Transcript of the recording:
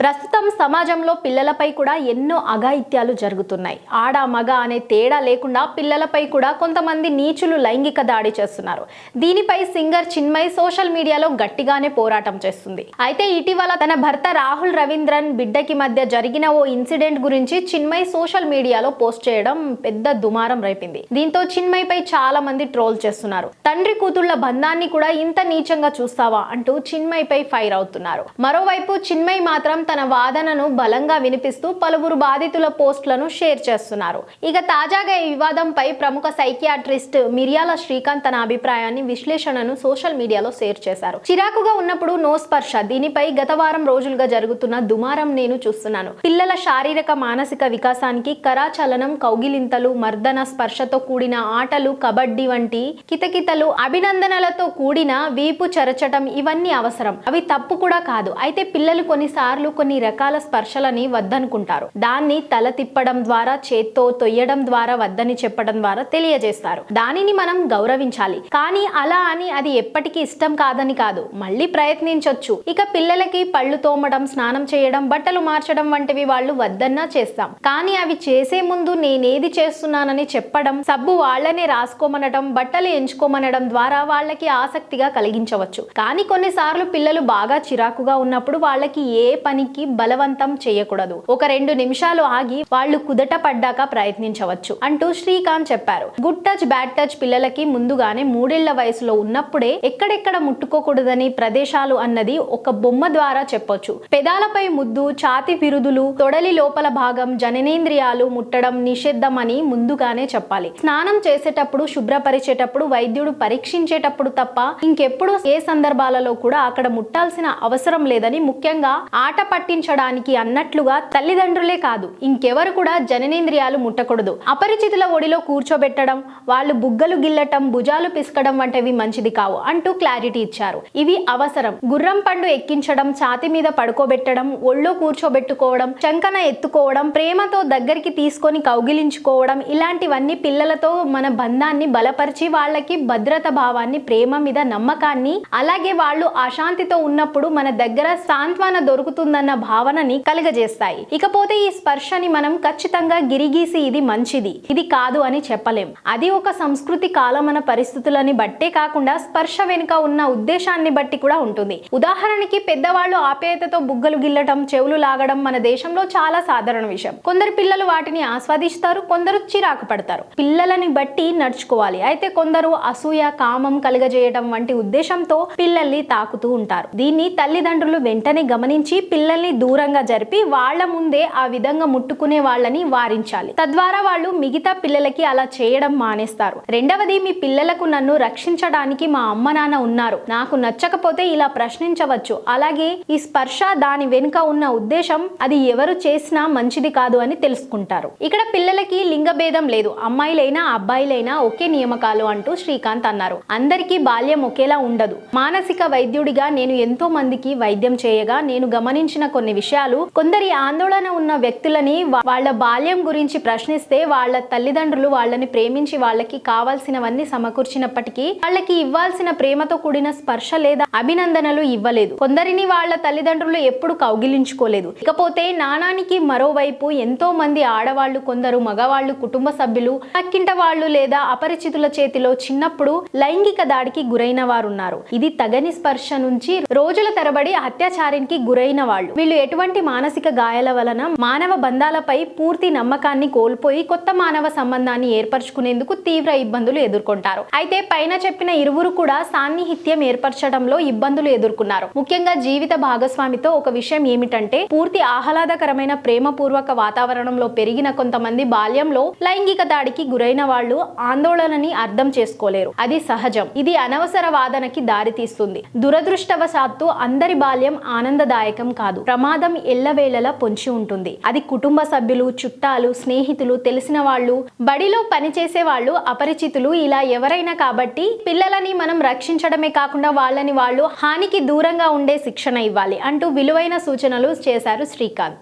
ప్రస్తుతం సమాజంలో పిల్లలపై కూడా ఎన్నో అఘాయిత్యాలు జరుగుతున్నాయి. ఆడ మగ అనే తేడా లేకుండా పిల్లలపై కూడా కొంతమంది నీచులు లైంగిక దాడి చేస్తున్నారు. దీనిపై సింగర్ చిన్మయ్ సోషల్ మీడియాలో గట్టిగానే పోరాటం చేస్తుంది. అయితే ఇటీవల తన భర్త రాహుల్ రవీంద్రన్ బిడ్డకి మధ్య జరిగిన ఓ ఇన్సిడెంట్ గురించి చిన్మయ్ సోషల్ మీడియాలో పోస్ట్ చేయడం పెద్ద దుమారం రేపింది. దీంతో చిన్మయ్ పై చాలా మంది ట్రోల్ చేస్తున్నారు. తండ్రి కూతుళ్ళ బంధాన్ని కూడా ఇంత నీచంగా చూస్తావా అంటూ చిన్మయ్ పై ఫైర్ అవుతున్నారు. మరోవైపు చిన్మయ్ మాత్రం తన వాదనను బలంగా వినిపిస్తూ పలువురు బాధితుల పోస్టులను షేర్ చేస్తున్నారు. ఇక తాజాగా ఈ వివాదంపై ప్రముఖ సైకియాట్రిస్ట్ మిరియాల శ్రీకాంత్ తన అభిప్రాయాన్ని విశ్లేషణను సోషల్ మీడియాలో షేర్ చేశారు. చిరాకుగా ఉన్నప్పుడు నో స్పర్శ. దీనిపై గత వారం రోజులుగా జరుగుతున్న దుమారం నేను చూస్తున్నాను. పిల్లల శారీరక మానసిక వికాసానికి కరాచలనం కౌగిలింతలు మర్దన స్పర్శతో కూడిన ఆటలు కబడ్డీ వంటి కితకితలు అభినందనలతో కూడిన వీపు చరచటం ఇవన్నీ అవసరం. అవి తప్పు కూడా కాదు. అయితే పిల్లలు కొన్నిసార్లు కొన్ని రకాల స్పర్శలని వద్దనుకుంటారు. దాన్ని తల తిప్పడం ద్వారా చేత్తో తొయ్యడం ద్వారా వద్దని చెప్పడం ద్వారా తెలియజేస్తారు. దానిని మనం గౌరవించాలి. కానీ అలా అని అది ఎప్పటికీ ఇష్టం కాదని కాదు. మళ్ళీ ప్రయత్నించొచ్చు. ఇక పిల్లలకి పళ్ళు తోమడం స్నానం చేయడం బట్టలు మార్చడం వంటివి వాళ్ళు వద్దన్నా చేస్తాం. కానీ అవి చేసే ముందు నేనేది చేస్తున్నానని చెప్పడం సబ్బు వాళ్ళనే రాసుకోమనడం బట్టలు ఎంచుకోమనడం ద్వారా వాళ్ళకి ఆసక్తిగా కలిగించవచ్చు. కానీ కొన్నిసార్లు పిల్లలు బాగా చిరాకుగా ఉన్నప్పుడు వాళ్ళకి ఏ పని పనికి బలవంతం చేయకూడదు. ఒక రెండు నిమిషాలు ఆగి వాళ్ళు కుదట పడ్డాక ప్రయత్నించవచ్చు అంటూ శ్రీకాంత్ చెప్పారు. గుడ్ టచ్ బ్యాడ్ టచ్ పిల్లలకి ముందుగానే మూడేళ్ళ వయసులో ఉన్నప్పుడే ఎక్కడెక్కడ ముట్టుకోకూడదని ప్రదేశాలు అన్నది ఒక బొమ్మ ద్వారా చెప్పొచ్చు. పెదాలపై ముద్దు ఛాతి పిరుదులు తొడలి లోపల భాగం జననేంద్రియాలు ముట్టడం నిషిద్ధమని ముందుగానే చెప్పాలి. స్నానం చేసేటప్పుడు శుభ్రపరిచేటప్పుడు వైద్యుడు పరీక్షించేటప్పుడు తప్ప ఇంకెప్పుడు ఏ సందర్భాలలో కూడా అక్కడ ముట్టాల్సిన అవసరం లేదని ముఖ్యంగా ఆట పట్టించడానికి అన్నట్లుగా తల్లిదండ్రులే కాదు ఇంకెవరు కూడా జననేంద్రియాలు ముట్టకూడదు. అపరిచితుల ఒడిలో కూర్చోబెట్టడం వాళ్ళు బుగ్గలు గిల్లటం భుజాలు పిసకడం వంటివి మంచిది కావు అంటూ క్లారిటీ ఇచ్చారు. ఇవి అవసరం. గుర్రం పండు ఎక్కించడం ఛాతి మీద పడుకోబెట్టడం ఒళ్ళో కూర్చోబెట్టుకోవడం చంకన ఎత్తుకోవడం ప్రేమతో దగ్గరికి తీసుకొని కౌగిలించుకోవడం ఇలాంటివన్నీ పిల్లలతో మన బంధాన్ని బలపరిచి వాళ్ళకి భద్రత భావాన్ని ప్రేమ మీద నమ్మకాన్ని అలాగే వాళ్ళు అశాంతితో ఉన్నప్పుడు మన దగ్గర సాంత్వన దొరుకుతుందన్న భావనని కలుగజేస్తాయి. ఇకపోతే ఈ స్పర్శని మనం ఖచ్చితంగా గిరిగీసి ఇది మంచిది ఇది కాదు అని చెప్పలేం. అది ఒక సంస్కృతి కాలమన పరిస్థితులని బట్టే కాకుండా స్పర్శ వెనుక ఉన్న ఉద్దేశాన్ని బట్టి కూడా ఉంటుంది. ఉదాహరణకి పెద్దవాళ్ళు ఆప్యాయతతో బుగ్గలు గిల్లటం చెవులు లాగడం మన దేశంలో చాలా సాధారణ విషయం. కొందరు పిల్లలు వాటిని ఆస్వాదిస్తారు కొందరు చిరాకు పడతారు. పిల్లలని బట్టి నడుచుకోవాలి. అయితే కొందరు అసూయ కామం కలుగజేయడం వంటి ఉద్దేశంతో పిల్లల్ని తాకుతూ ఉంటారు. దీన్ని తల్లిదండ్రులు వెంటనే గమనించి పిల్లల్ని దూరంగా జరిపి వాళ్ళ ముందే ఆ విధంగా ముట్టుకునే వాళ్ళని వారించాలి. తద్వారా వాళ్ళు మిగతా పిల్లలకి అలా చేయడం మానేస్తారు. రెండవది మీ పిల్లలకు నన్ను రక్షించడానికి మా అమ్మ నాన్న ఉన్నారు. నాకు నచ్చకపోతే ఇలా ప్రశ్నించవచ్చు. అలాగే ఈ స్పర్శ దాని వెనుక ఉన్న ఉద్దేశం అది ఎవరు చేసినా మంచిది కాదు అని తెలుసుకుంటారు. ఇక్కడ పిల్లలకి లింగ భేదం లేదు. అమ్మాయిలైనా అబ్బాయిలైనా ఒకే నియమకాలు అంటూ శ్రీకాంత్ అన్నారు. అందరికీ బాల్యం ఒకేలా ఉండదు. మానసిక వైద్యుడిగా నేను ఎంతో మందికి వైద్యం చేయగా నేను గమనించిన కొన్ని విషయాలు. కొందరి ఆందోళన ఉన్న వ్యక్తులని వాళ్ళ బాల్యం గురించి ప్రశ్నిస్తే వాళ్ళ తల్లిదండ్రులు వాళ్ళని ప్రేమించి వాళ్ళకి కావాల్సినవన్నీ సమకూర్చినప్పటికీ వాళ్ళకి ఇవ్వాల్సిన ప్రేమతో కూడిన స్పర్శ లేదా అభినందనలు ఇవ్వలేదు. కొందరిని వాళ్ళ తల్లిదండ్రులు ఎప్పుడు కౌగిలించుకోలేదు. ఇకపోతే నాణానికి మరోవైపు ఎంతో మంది ఆడవాళ్ళు కొందరు మగవాళ్ళు కుటుంబ సభ్యులు పక్కింట వాళ్ళు లేదా అపరిచితుల చేతిలో చిన్నప్పుడు లైంగిక దాడికి గురైన వారు ఉన్నారు ఇది తగని స్పర్శ నుంచి రోజుల తరబడి అత్యాచారానికి గురైన వాళ్ళు. వీళ్ళు ఎటువంటి మానసిక గాయాల వలన మానవ బంధాలపై పూర్తి నమ్మకాన్ని కోల్పోయి కొత్త మానవ సంబంధాన్ని ఏర్పరచుకునేందుకు తీవ్ర ఇబ్బందులు ఎదుర్కొంటారు. అయితే పైన చెప్పిన ఇరువురు కూడా సాన్నిహిత్యం ఏర్పరచడంలో ఇబ్బందులు ఎదుర్కొన్నారు. ముఖ్యంగా జీవిత భాగస్వామితో ఒక విషయం ఏమిటంటే పూర్తి ఆహ్లాదకరమైన ప్రేమపూర్వక వాతావరణంలో పెరిగిన కొంతమంది బాల్యంలో లైంగిక దాడికి గురైన వాళ్ళు ఆందోళనని అర్థం చేసుకోలేరు. అది సహజం. ఇది అనవసర వాదనకి దారితీస్తుంది. దురదృష్టవశాత్తు అందరి బాల్యం ఆనందదాయకం కాదు. కాదు. ప్రమాదం ఎల్లవేళలా పొంచి ఉంటుంది. అది కుటుంబ సభ్యులు చుట్టాలు స్నేహితులు తెలిసిన వాళ్ళు బడిలో పనిచేసే వాళ్ళు అపరిచితులు ఇలా ఎవరైనా కాబట్టి పిల్లలని మనం రక్షించడమే కాకుండా వాళ్ళని వాళ్ళు హానికి దూరంగా ఉండే శిక్షణ ఇవ్వాలి అంటూ విలువైన సూచనలు చేశారు శ్రీకాంత్.